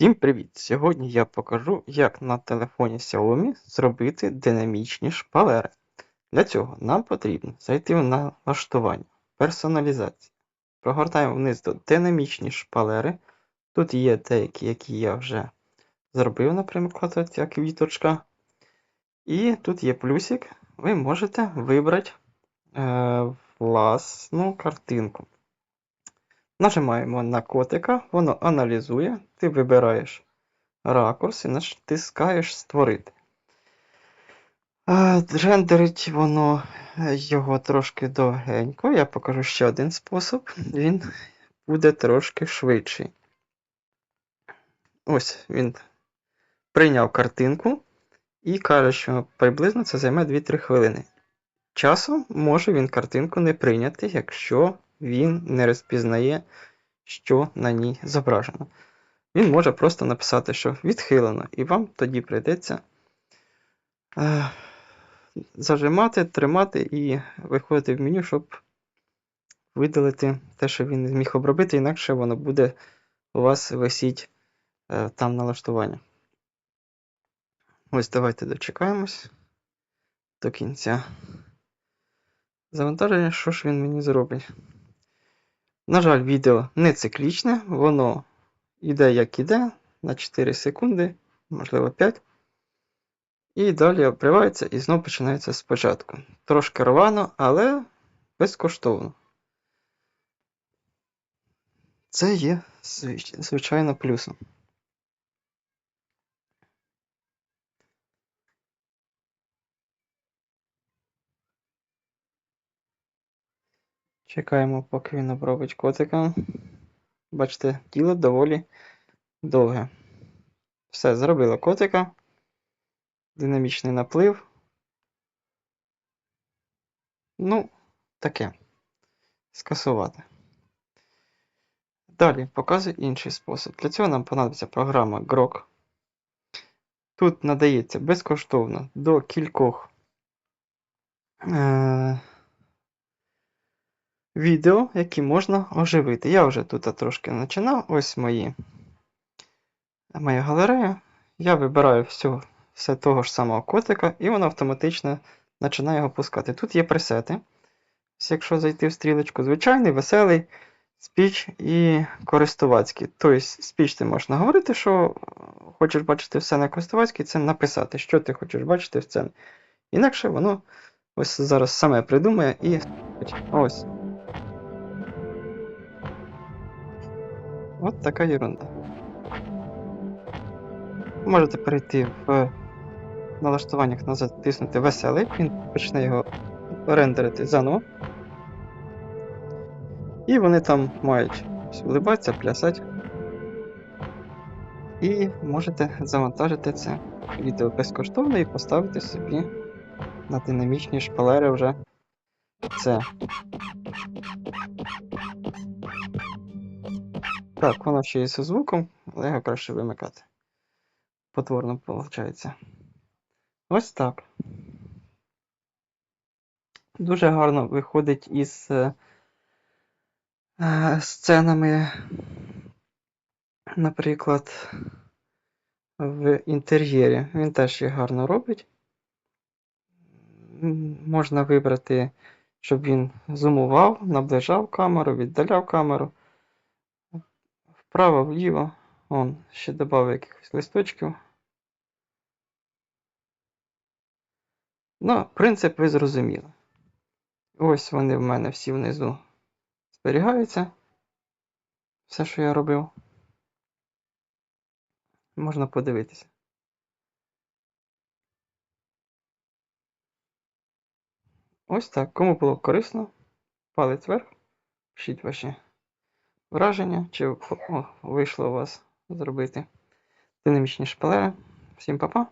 Всім привіт! Сьогодні я покажу, як на телефоні Xiaomi зробити динамічні шпалери. Для цього нам потрібно зайти в налаштування, персоналізація. Прогортаємо вниз до динамічні шпалери. Тут є деякі, які я вже зробив, наприклад, от ця квіточка. І тут є плюсик. Ви можете вибрати е, власну картинку. Нажимаємо на котика, воно аналізує, ти вибираєш ракурс і натискаєш Створити. Рендерить воно е, його трошки довгенько. Я покажу ще один спосіб. Він буде трошки швидший. Ось він прийняв картинку і каже, що приблизно це займе 2-3 хвилини. Часом може він картинку не прийняти, якщо він не розпізнає, що на ній зображено. Він може просто написати, що відхилено, і вам тоді прийдеться е, зажимати, тримати і виходити в меню, щоб видалити те, що він зміг обробити, інакше воно буде у вас висіть е, там налаштування. Ось давайте дочекаємось до кінця. Завантаження, що ж він мені зробить? На жаль, відео не циклічне, воно йде як іде на 4 секунди, можливо 5. І далі обривається і знову починається спочатку. Трошки рвано, але безкоштовно. Це є звичайно плюсом. Чекаємо, поки він обробить котика. Бачите, тіло доволі довге. Все, зробила котика. Динамічний наплив. Ну, таке. Скасувати. Далі показую інший спосіб. Для цього нам понадобиться програма Grok. Тут надається безкоштовно до кількох. Е відео, які можна оживити. Я вже тут трошки починав. Ось мої, моя галерея. Я вибираю все, все того ж самого котика, і воно автоматично починає його пускати. Тут є пресети. Якщо зайти в стрілочку, звичайний, веселий, спіч і користувацький. Тобто, спіч ти можеш наговорити, що хочеш бачити все на користувацький, це написати, що ти хочеш бачити в сцені. Інакше воно ось зараз саме придумає і ось. От така ерунда. Можете перейти в налаштуваннях назад, натиснути веселий, він почне його рендерити заново. І вони там мають улибатися, плясати. І можете завантажити це відео безкоштовно і поставити собі на динамічні шпалери вже це. Так, воно ще є зі звуком, але його краще вимикати. Потворно виходить. Ось так. Дуже гарно виходить із е, е, сценами, наприклад, в інтер'єрі. Він теж їх гарно робить. Можна вибрати, щоб він зумував, наближав камеру, віддаляв камеру. Вправо, вліво. Вон, ще додав якихось листочків. Ну, принцип ви зрозуміли. Ось вони в мене всі внизу зберігаються. Все, що я робив. Можна подивитися. Ось так. Кому було корисно, палець вверх. Пишіть ваші враження, чи вийшло у вас зробити динамічні шпалери. Всім па-па!